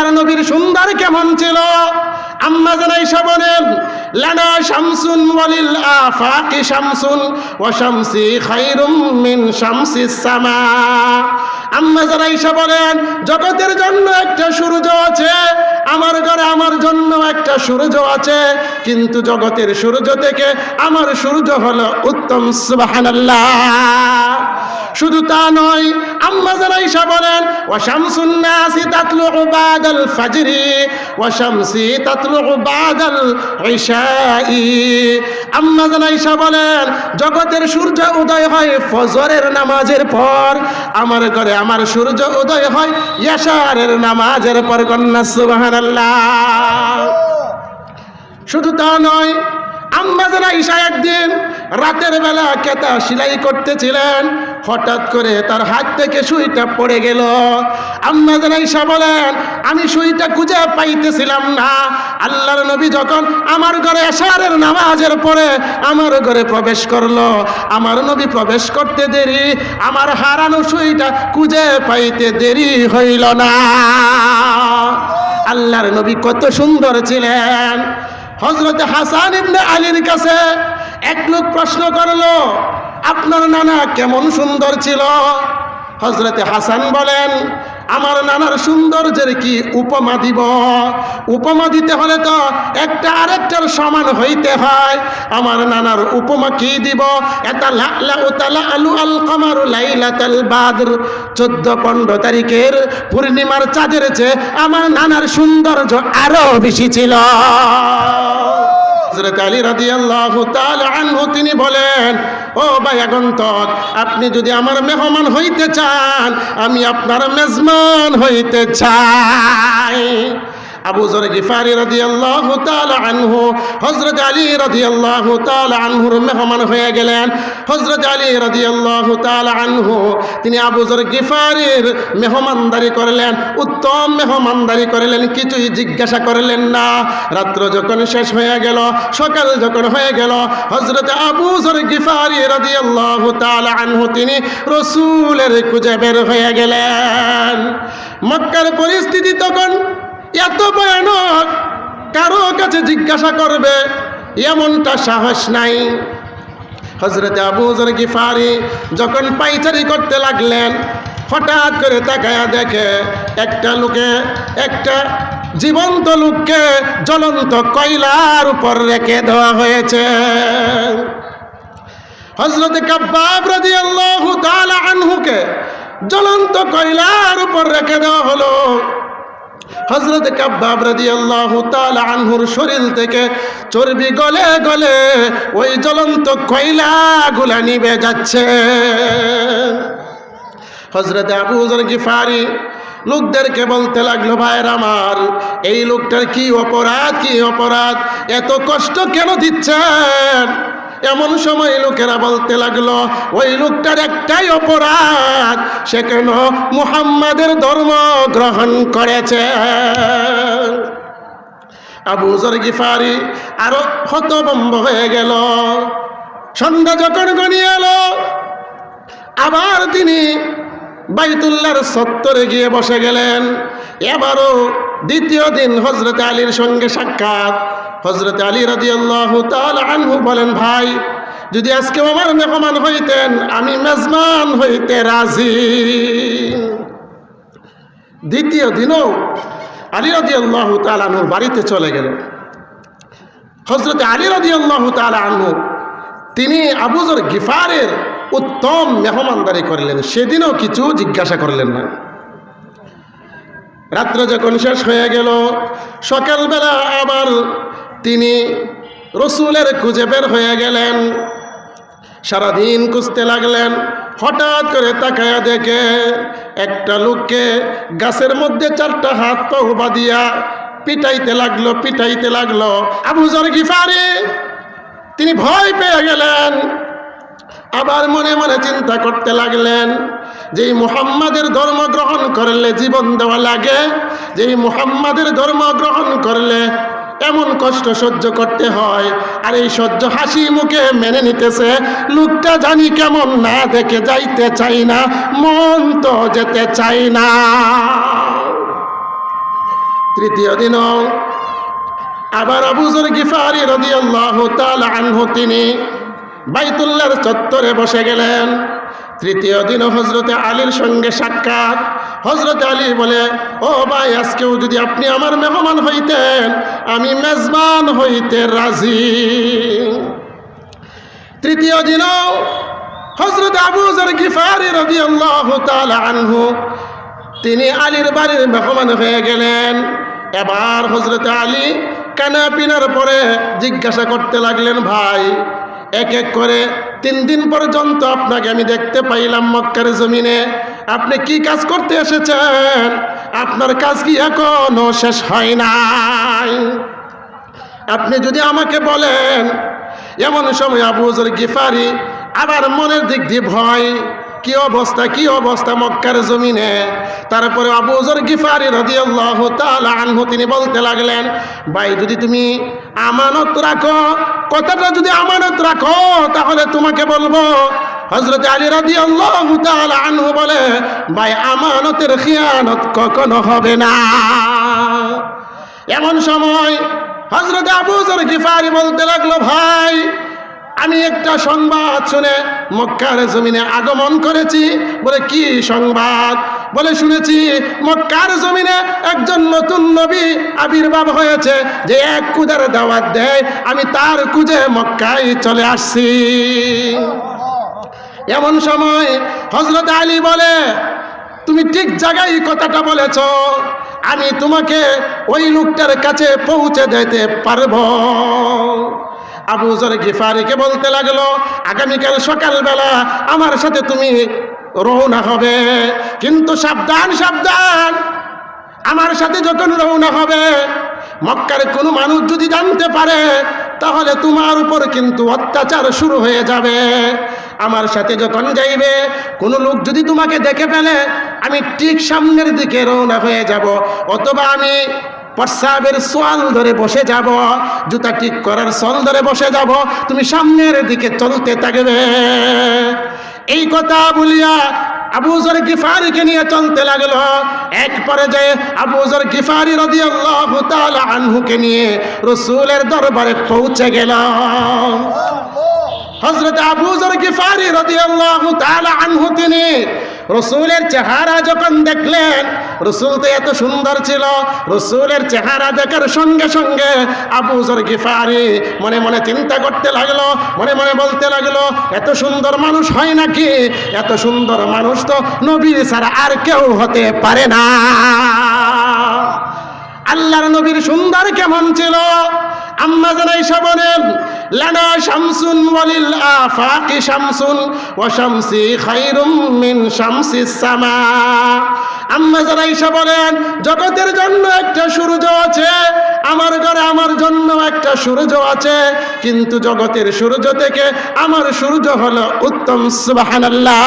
not নবীর সুন্দর কেমন ছিল? আম্মা জানাইসা বলেন, লানা শামসুন ওয়ালিল আফাকি শামসুন ওয়া শামসি খায়রুম মিন শামসিস সামা। আম্মা জানাইসা বলেন, জগতের জন্য একটা সূর্য আছে, আমার ঘরে আমার জন্য একটা সূর্য আছে, কিন্তু জগতের সূর্য থেকে আমার সূর্য হলো উত্তম, সুবহানাল্লাহ। শুধু তা নয়, আম্মা জানাইসা বলেন, ওয়া শামসুন নাসি তাতলু বাদাল ফাজরি ওয়া শামসি তাতলু বাদাল ইশাই আম্মা জানাইসা বলেন, জগতের সূর্য উদয় হয় ফজরের নামাজের পর। আমার ঘরে আমার সূর্য উদয় হয় ইয়াশারের নামাজের পর কন্যা, সুবহানাল্লাহ। শুধু তা নয় আম্মা জানা ঈশা একদিন রাতের বেলা কেতা সেলাই করতেছিলেন। হঠাৎ করে তার হাত থেকে সুইটা পড়ে গেল। আম্মা জানা ঈশা বলেন, আমি সুইটা খুঁজে পাইতেছিলাম না। আল্লাহর নবী যখন আমার ঘরে এশারের নামাজের পরে আমার ঘরে প্রবেশ করল। আমার নবী প্রবেশ করতে দেরি, আমার হারানো সুইটা খুঁজে পাইতে দেরি হইল না। আল্লাহর নবী কত সুন্দর ছিলেন। হজরত হাসান ইবনে আলীর কাছে এক লোক প্রশ্ন করল, আপনার নানা কেমন সুন্দর ছিল? হজরতে হাসান বলেন আমার নানার সৌন্দর্যের কি উপমা দিব? উপমা দিতে হলে তো একটা আরেকটার সমান হইতে হয়। আমার নানার উপমা কি দিব? এটা আলু আল কমারু বাদর। চোদ্দ পনেরো তারিখের পূর্ণিমার চাঁদের চেয়ে আমার নানার সৌন্দর্য আরও বেশি ছিল। হযরত আলী রাদিয়াল্লাহু তাআলা আনহু তিনি বলেন, ও ভাই আগন্তক, আপনি যদি আমার মেহমান হইতে চান, আমি আপনার মেজমান হইতে চাই। আবু জর গিফারি রাদিয়াল্লাহু তাআলা আনহু, হযরত আলী রাদিয়াল্লাহু তাআলা আনহুর মেহমান হয়ে গেলেন। হযরত আলী রাদিয়াল্লাহু তাআলা আনহু, তিনি আবু জর গিফারির মেহমানদারি করলেন। উত্তম মেহমানদারি করলেন, কিছুই জিজ্ঞাসা করলেন না। রাত্র যখন শেষ হয়ে গেল, সকাল যখন হয়ে গেল, হযরত আবু জর গিফারি রাদিয়াল্লাহু তাআলা আনহু, তিনি রসুলের খুঁজে বের হয়ে গেলেন। মক্কার পরিস্থিতি তখন এত ভয়ানক কারও কাছে জিজ্ঞাসা করবে, এমনটা সাহস নাই। হজরতে আবু জর গিফারি যখন পাইচারি করতে লাগলেন, হঠাৎ করে তাকায়া দেখে একটা লোকে, একটা জীবন্ত লোককে জ্বলন্ত কয়লার উপর রেখে দেওয়া হয়েছে। হজরত কাব্বাব জ্বলন্ত কয়লার উপর রেখে দেওয়া হলো। হজরত কাব্বাব আনহুর শরীর থেকে চর্বি গলে গলে ওই জ্বলন্ত কয়লাগুলা নিবে যাচ্ছে। হজরত আবু জর গিফারি লোকদেরকে বলতে লাগল, ভাইয়ের আমার, এই লোকটার কি অপরাধ কি অপরাধ? এত কষ্ট কেন দিচ্ছেন? এমন সময় লোকেরা বলতে লাগল, ওই লোকটার একটাই অপরাধ, সে কেন মুহাম্মাদের ধর্ম গ্রহণ করেছে? আবু জর গিফারি আরও হতবম্ব হয়ে গেল। সন্ধ্যা যখন গনিয়ে এলো, আবার তিনি বাইতুল্লার সত্তরে গিয়ে বসে গেলেন। এবারও দ্বিতীয় দিন হজরত আলীর সঙ্গে সাক্ষাৎ। হজরত আলী তাআলা আনহু বলেন, ভাই, যদি আজকে আমার মেহমান হইতেন, আমি মেজমান হইতে রাজি। দ্বিতীয় দিনও আলী রাদিয়াল্লাহু তাআলা আনহুর বাড়িতে চলে গেল হজরত আলী তাআলা আনহু, তিনি আবুজর গিফারের উত্তম মেহমানদারি করলেন। সেদিনও কিছু জিজ্ঞাসা করলেন না। রাত্র যখন শেষ হয়ে গেল, সকালবেলা আবার তিনি রসুলের খুঁজে বের হয়ে গেলেন। সারাদিন খুঁজতে লাগলেন। হঠাৎ করে তাকায়া দেখে একটা লোককে গাছের মধ্যে চারটা হাত পাও দিয়া পিটাইতে লাগল পিটাইতে লাগল। আবুজর গিফারে, তিনি ভয় পেয়ে গেলেন। আবার মনে মনে চিন্তা করতে লাগলেন যে এই মুহাম্মাদের ধর্ম গ্রহণ করলে জীবন দেওয়া লাগে যেই মুহাম্মাদের ধর্ম গ্রহণ করলে এমন কষ্ট সহ্য করতে হয়। আর এই সহ্য হাসি মুখে মেনে নিতেছে। লোকটা জানি কেমন না দেখে যাইতে চাই না, মন তো যেতে চাই না। তৃতীয় দিনও আবার আবুজর গিফারি রাদিয়াল্লাহু আনহু তিনি বাইতুল্লার চত্বরে বসে গেলেন। তৃতীয় দিন হজরতে আলীর সঙ্গে সাক্ষাৎ। হজরতে আলী বলে, ও ভাই, আজকেও যদি আপনি আমার মেহমান হইতেন, আমি মেজবান হইতে রাজি। তৃতীয় দিনও হজরত আবুজর গিফারি তাআলা আনহু, তিনি আলীর বাড়ির মেহমান হয়ে গেলেন। এবার হজরত আলী কানা পিনার পরে জিজ্ঞাসা করতে লাগলেন, ভাই এক এক করে তিন দিন পর্যন্ত আপনাকে আমি দেখতে পাইলাম মক্কার জমিনে। আপনি কি কাজ করতে এসেছেন? আপনার কাজ কি এখনও শেষ হয় নাই? আপনি যদি আমাকে বলেন, এমন সময় আবুজর গিফারি আবার মনের দিক দিয়ে ভয়, কি অবস্থা কি অবস্থা মক্কার জমিনে? তারপরে আবুজর গিফারি রাদিয়াল্লাহু তাআলা আনহু তিনি বলতে লাগলেন, ভাই, যদি তুমি আমানত রাখো কথাটা যদি আমানত রাখো, তাহলে তোমাকে বলব হজরত আলী তাআলা আনহু বলে, ভাই, আমানতের খিয়ানত কখনো হবে না। এমন সময় হজরত আবুজর গিফারি বলতে লাগল, ভাই, আমি একটা সংবাদ শুনে মক্কার জমিনে আগমন করেছি। বলে, কি সংবাদ? বলে শুনেছি, মক্কার জমিনে একজন নতুন নবী আবির্ভাব হয়েছে, যে এক কুদের দাওয়াত দেয়, আমি তার কুজে মক্কায় চলে আসছি। এমন সময় হজরত আলী বলে, তুমি ঠিক জায়গায় কথাটা বলেছ, আমি তোমাকে ওই লোকটার কাছে পৌঁছে দিতে পারব। আবু জর গিফারিকে বলতে লাগল, আগামীকাল সকালবেলা আমার সাথে তুমি রওনা হবে, কিন্তু সাবধান সাবধান। আমার সাথে যখন রওনা হবে, মক্কার কোনো মানুষ যদি জানতে পারে, তাহলে তোমার উপর কিন্তু অত্যাচার শুরু হয়ে যাবে। আমার সাথে যখন যাইবে, কোনো লোক যদি তোমাকে দেখে ফেলে, আমি ঠিক সামনের দিকে রওনা হয়ে যাব, অথবা আমি প্রস্রাবের সোয়াল ধরে বসে যাব, জুতা ঠিক করার সল ধরে বসে যাব, তুমি সামনের দিকে চলতে থাকবে। এই কথা বলিয়া আবুজর গিফারিকে নিয়ে চলতে লাগল। এক পর্যায়ে আবুজর গিফারি রাদিয়াল্লাহু তাআলা আনহুকে নিয়ে রসুলের দরবারে পৌঁছে গেল। হজরত আবুজর গিফারি রাদিয়াল্লাহু তাআলা আনহু তিনি রসুলের চেহারা যখন দেখলেন, রসুল তো এত সুন্দর ছিল, রসুলের চেহারা দেখার সঙ্গে সঙ্গে আবুজর গিফারি মনে মনে চিন্তা করতে লাগল, মনে মনে বলতে লাগল, এত সুন্দর মানুষ হয় নাকি? এত সুন্দর মানুষ তো নবী ছাড়া আর কেউ হতে পারে না। আল্লাহর নবীর সুন্দর কেমন ছিল? আম্মা জানাই বলেন, লানা শামসুন ওয়ালিল আফাকি শামসুন ওয়া শামসি খায়রুম মিন শামসিস সামা। আম্মা জানাই বলেন, জগতের জন্য একটা সূর্য আছে, আমার ঘরে আমার জন্য একটা সূর্য আছে, কিন্তু জগতের সূর্য থেকে আমার সূর্য হলো উত্তম, সুবহানাল্লাহ।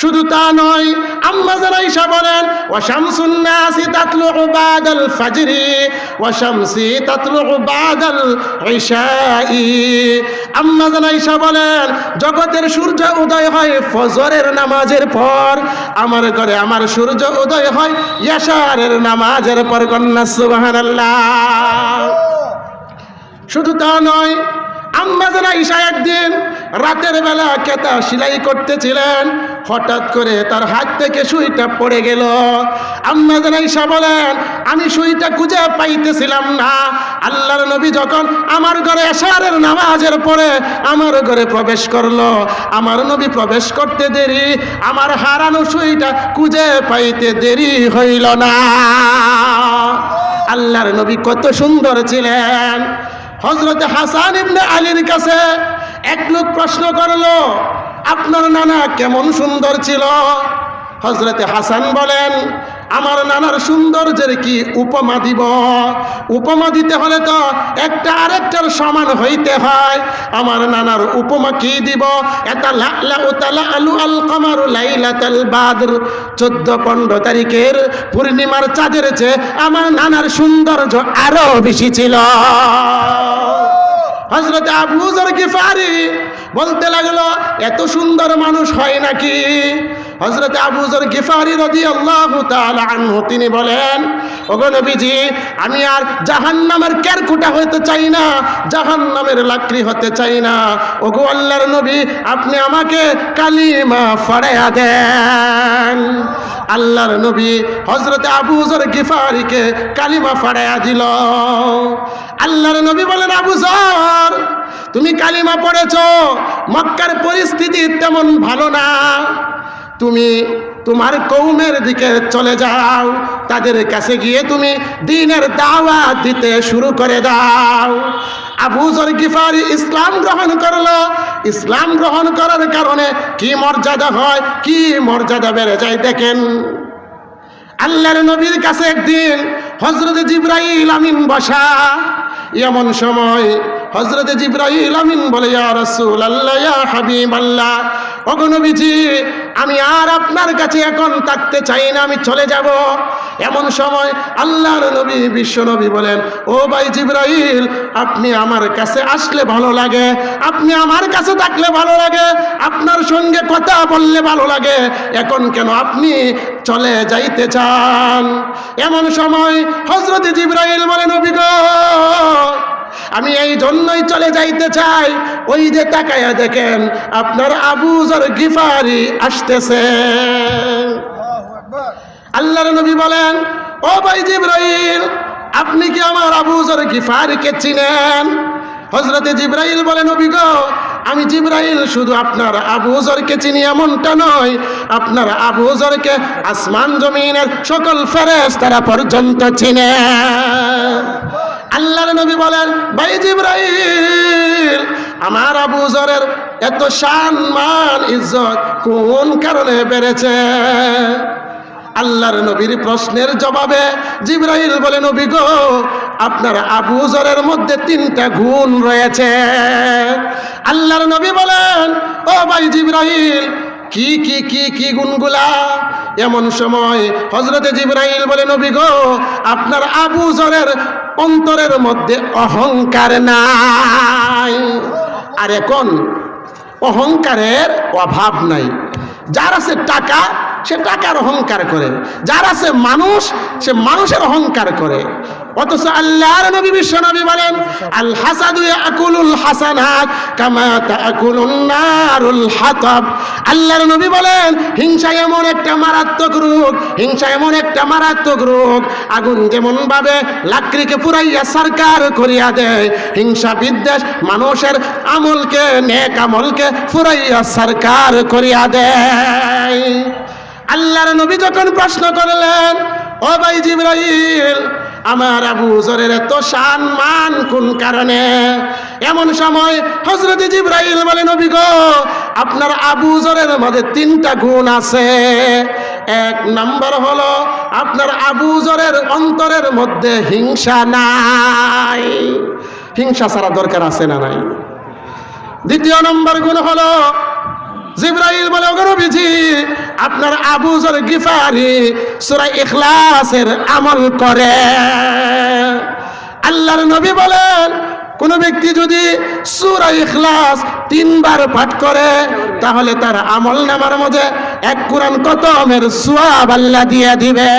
শুধু তা নয়, আম্মা জানাইশা বলেন, ওয়া শামসুন নাসি তাতলু বাদাল ফাজরি, ওয়া শামসি তাতলু বলেন, জগতের সূর্য উদয় হয় ফজরের নামাজের পর। আমার ঘরে আমার সূর্য উদয় হয় ইয়াশারের নামাজের পর। কন্যা সুবহানাল্লাহ। শুধু তা নয় আম্মাজানা ঈশা একদিন রাতের বেলা কেতা সেলাই করতেছিলেন, হঠাৎ করে তার হাত থেকে সুইটা পড়ে গেল। আম্মাজানা ঈশা বলেন, আমি সুইটা খুঁজে পাইতেছিলাম না। আল্লাহর নবী যখন আমার ঘরে এশারের নামাজের পরে আমার ঘরে প্রবেশ করল, আমার নবী প্রবেশ করতে দেরি, আমার হারানো সুইটা খুঁজে পাইতে দেরি হইল না। আল্লাহর নবী কত সুন্দর ছিলেন। হজরত হাসান ইবনে আলীর কাছে এক লোক প্রশ্ন করল, আপনার নানা কেমন সুন্দর ছিল? হজরতে হাসান বলেন আমার নানার সৌন্দর্যের কি উপমা দিব? উপমা দিতে হলে তো একটা আরেকটার সমান হইতে হয়। আমার নানার উপমা কি দিব? আলু বাদর। চোদ্দ পনেরো তারিখের পূর্ণিমার চাঁদের চেয়ে আমার নানার সৌন্দর্য আরও বেশি ছিল। হজরত আবুজর গিফারি বলতে লাগল, এত সুন্দর মানুষ হয় নাকি? হজরত আবুজর গিফারি রদি আল্লাহ তিনি বলেন ওগো নবীজি, আমি আর জাহান্নামের কেরকুটা হতে চাই না, জাহান্নামের লাকড়ি হতে চাই না। ওগো আল্লাহর নবী, আপনি আমাকে কালিমা ফড়াইয়া দেন। আল্লাহর নবী হজরতে আবু জর গিফারিকে কালিমা ফাড়াইয়া দিল। আল্লাহর নবী বলেন, আবু জর তুমি কালিমা পড়েছ, মক্কার পরিস্থিতি তেমন ভালো না। তুমি তোমার কৌমের দিকে চলে যাও তাদের কাছে গিয়ে তুমি দিনের দাওয়াত দিতে শুরু করে দাও। আবু জর গিফারি ইসলাম গ্রহণ করল। ইসলাম গ্রহণ করার কারণে কি মর্যাদা হয়, কি মর্যাদা বেড়ে যায় দেখেন। আল্লাহর নবীর কাছে একদিন হজরত জিব্রাইল আমিন বসা, এমন সময় হজরত জিব্রাইল আমিন বলে, ইয়া আল্লাহ ইয়া হাবিব আল্লাহ ওগো আমি আর আপনার কাছে এখন থাকতে চাই না, আমি চলে যাব। এমন সময় আল্লাহর নবী, বিশ্ব নবী বলেন, ও ভাই জিব্রাইল, আপনি আমার কাছে আসলে ভালো লাগে, আপনি আমার কাছে থাকলে ভালো লাগে, আপনার সঙ্গে কথা বললে ভালো লাগে, এখন কেন আপনি চলে যাইতে চান? এমন সময় হজরত জিব্রাইল বলেন অভিজ্ঞ আমি এই জন্যই চলে যাইতে চাই। ওই যে তাকায়া দেখেন, আপনার আবু জর গিফারি আসতেছে। আল্লাহর নবী বলেন, ও ভাই জিব্রাইল, আপনি কি আমার আবু জর গিফারিকে চিনেন? হজরতে জিব্রাইল বলেন অভিজ্ঞ আমি জিব্রাইল শুধু আপনার আবু জরকে চিনি, এমনটা নয়। আপনার আবু জরকে আসমান জমিনের সকল ফেরেস তারা পর্যন্ত চিনে। আল্লাহর নবী বলেন, ভাই জিব্রাইল, আমার আবু জরের এত শান, মান, ইজ্জত কোন কারণে বেড়েছে? আল্লাহর নবীর প্রশ্নের জবাবে জিব্রাইল বলে, নবী গো, আপনার আবু জরের মধ্যে তিনটা গুণ রয়েছে। আল্লাহর নবী বলেন, ও ভাই জিব্রাইল, কি কি কি কি গুণগুলা? এমন সময় হজরতে জিব্রাইল বলে, নবী গো, আপনার আবু জরের অন্তরের মধ্যে অহংকার নাই। আর এখন অহংকারের অভাব নাই। যার আছে টাকা, সে টাকার অহংকার করে। যার আছে মানুষ, সে মানুষের অহংকার করে। অথচ আল্লাহর নবী, বিশ্ব নবী বলেন আল হাসাদু ইয়াকুলুল হাসানাত কামা তাকুলুন নারুল হাতাব। আল্লাহর নবী বলেন, হিংসা এমন একটা মারাত্মক রোগ, হিংসা এমন একটা মারাত্মক রোগ, আগুন যেমন ভাবে লাকড়িকে পুরাইয়া সরকার করিয়া দেয়, হিংসা বিদ্বেষ মানুষের আমলকে, নেক আমলকে পুরাইয়া সরকার করিয়া দেয়। আল্লাহর নবী যখন প্রশ্ন করলেন, ও ভাই জিব্রাইল আমার আবু জরের এত শান মান কোন কারণে? এমন সময় হজরত জিব্রাইল বলে, নবী গো, আপনার আবু জরের মধ্যে তিনটা গুণ আছে। এক নাম্বার হলো, আপনার আবু জরের অন্তরের মধ্যে হিংসা নাই। হিংসা ছাড়া দরকার আছে না নাই? দ্বিতীয় নম্বর গুণ হলো জিব্রাইল বলে অগরবিজি আপনার আবু জর গিফারি সূরা ইখলাসের আমল করে। আল্লাহর নবী বলেন, কোন ব্যক্তি যদি সূরা ইখলাস তিনবার পাঠ করে, তাহলে তার আমল নামার মধ্যে এক কোরআন কতমের সোয়াব আল্লাহ দিয়ে দিবে।